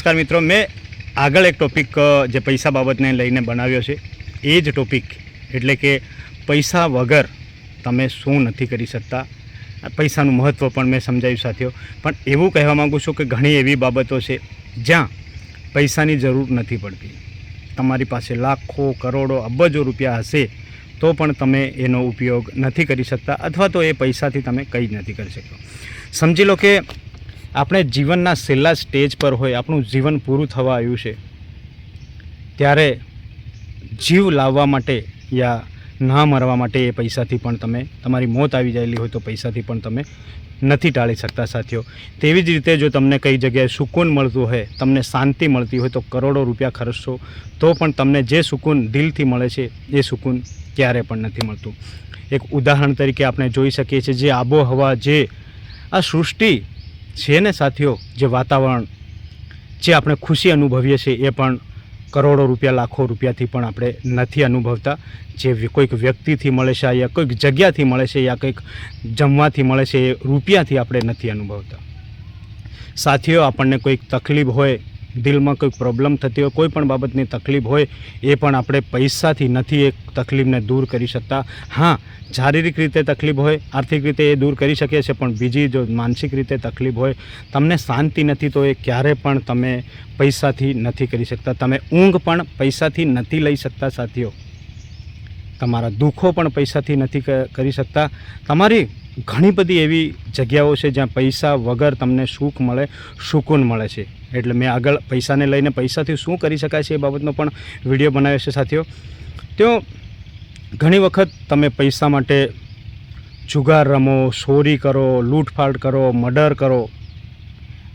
નમસ્કાર મિત્રો, મેં આગળ એક ટોપિક જે પૈસા બાબતને લઈને બનાવ્યો છે, એ જ ટોપિક એટલે કે પૈસા વગર તમે શું નથી કરી શકતા. પૈસાનું મહત્ત્વ પણ મેં સમજાવ્યું સાથીઓ. પણ એવું કહેવા માગું છું કે ઘણી એવી બાબતો છે જ્યાં પૈસાની જરૂર નથી પડતી. તમારી પાસે લાખો, કરોડો, અબજો રૂપિયા હશે, તો પણ તમે એનો ઉપયોગ નથી કરી શકતા અથવા તો એ પૈસાથી તમે કંઈ જ નથી કરી શકતા. સમજી લો કે આપણે જીવનના છેલ્લા સ્ટેજ પર હોય, આપણું જીવન પૂરું થવા આવ્યું છે. ત્યારે જીવ લાવવા માટે યા ના મરવા માટે એ પૈસાથી પણ તમે, તમારી મોત આવી જાયેલી હોય તો પૈસાથી પણ તમે નથી ટાળી શકતા સાથીઓ. તેવી જ રીતે જો તમને કઈ જગ્યાએ સુકૂન મળતું હોય, તમને શાંતિ મળતી હોય તો કરોડો રૂપિયા ખર્ચશો, તો પણ તમને જે સુકૂન દિલથી મળે છે, એ સુકૂન ક્યારે પણ નથી મળતું. એક ઉદાહરણ તરીકે આપણે જોઈ શકીએ છીએ, જે આબોહવા, જે આ સૃષ્ટિ છે ને સાથીઓ, જે વાતાવરણ જે આપણે ખુશી અનુભવીએ છીએ, એ પણ કરોડો રૂપિયા, લાખો રૂપિયાથી પણ આપણે નથી અનુભવતા. જે કોઈક વ્યક્તિથી મળે છે, યા કોઈક જગ્યાથી મળે છે, યા કંઈક જમવાથી મળે છે, એ રૂપિયાથી આપણે નથી અનુભવતા. સાથીઓ, આપણને કોઈક તકલીફ હોય દિલમાં કોઈ પ્રોબ્લેમ થતી હોય, કોઈ પણ બાબતની તકલીફ હોય, એ પણ આપણે પૈસાથી નથી એ તકલીફને દૂર કરી શકતા. હા, શારીરિક રીતે તકલીફ હોય, આર્થિક રીતે એ દૂર કરી શકીએ છીએ, પણ બીજી જો માનસિક રીતે તકલીફ હોય, તમને શાંતિ નથી, તો એ ક્યારે પણ તમે પૈસાથી નથી કરી શકતા. તમે ઊંઘ પણ પૈસાથી નથી લઈ શકતા સાથીઓ. તમારા દુઃખો પણ પૈસાથી નથી કરી શકતા. તમારી ઘણી બધી એવી જગ્યાઓ છે જ્યાં પૈસા વગર તમને સુખ મળે, સુકૂન મળે છે. એટલે મેં આગળ પૈસાને લઈને પૈસાથી શું કરી શકાય છે એ બાબતનો પણ વીડિયો બનાવ્યો છે સાથીઓ. તો ઘણી વખત તમે પૈસા માટે જુગાર રમો, ચોરી કરો, લૂંટફાટ કરો, મર્ડર કરો,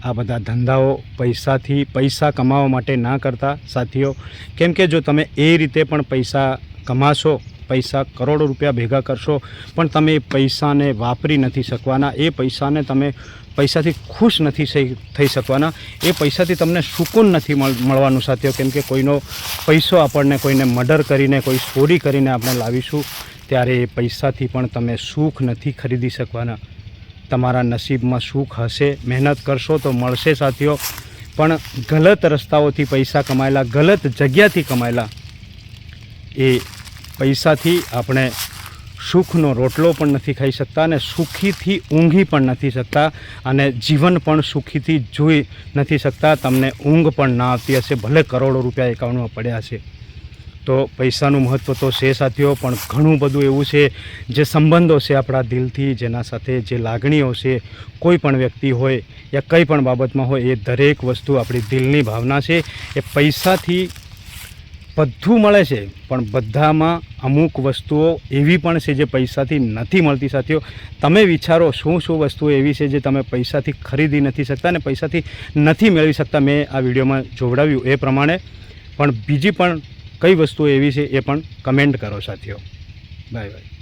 આ બધા ધંધાઓ પૈસાથી પૈસા કમાવા માટે ના કરતા. સાથીઓ, કેમ કે જો તમે એ રીતે પણ પૈસા કમાશો પૈસા કરોડો રૂપિયા ભેગા કરશો, પણ તમે એ પૈસાને વાપરી નથી શકવાના. એ પૈસાને તમે પૈસાથી ખુશ નથી થઈ શકવાના. એ પૈસાથી તમને સુકૂન નથી મળ- મળવાનું સાથીઓ, કેમ કે કોઈનો પૈસો આપણને કોઈને મર્ડર કરીને, કોઈ ચોરી કરીને આપણે લાવીશું, ત્યારે એ પૈસાથી પણ તમે સુખ નથી ખરીદી શકવાના. તમારા નસીબમાં સુખ હશે, મહેનત કરશો તો મળશે સાથીઓ, પણ ગલત રસ્તાઓથી પૈસા કમાયેલા, ગલત જગ્યાથી કમાયેલા, એ પૈસાથી આપણે સુખનો રોટલો પણ નથી ખાઈ શકતા અને સુખીથી ઊંઘી પણ નથી શકતા અને જીવન પણ સુખીથી જોઈ નથી શકતા. તમને ઊંઘ પણ ના આવતી હશે, ભલે કરોડો રૂપિયા એકાઉન્ટમાં પડ્યા છે. તો પૈસાનું મહત્ત્વ તો છે સાથીઓ, પણ ઘણું બધું એવું છે જે સંબંધો છે આપણા દિલથી, જેના સાથે જે લાગણીઓ છે, કોઈ પણ વ્યક્તિ હોય યા કંઈ પણ બાબતમાં હોય, એ દરેક વસ્તુ આપણી દિલની ભાવના છે. એ પૈસાથી બધું મળે છે. પણ બધામાં અમુક વસ્તુઓ એવી પણ છે જે પૈસાથી નથી મળતી સાથીઓ. તમે વિચારો શું શું વસ્તુઓ એવી છે જે તમે પૈસાથી ખરીદી નથી શકતા અને પૈસાથી નથી મેળવી શકતા. મેં આ વિડીયોમાં જોવડાવ્યું એ પ્રમાણે. પણ બીજી પણ કઈ વસ્તુઓ એવી છે એ પણ કમેન્ટ કરો સાથીઓ. Bye bye.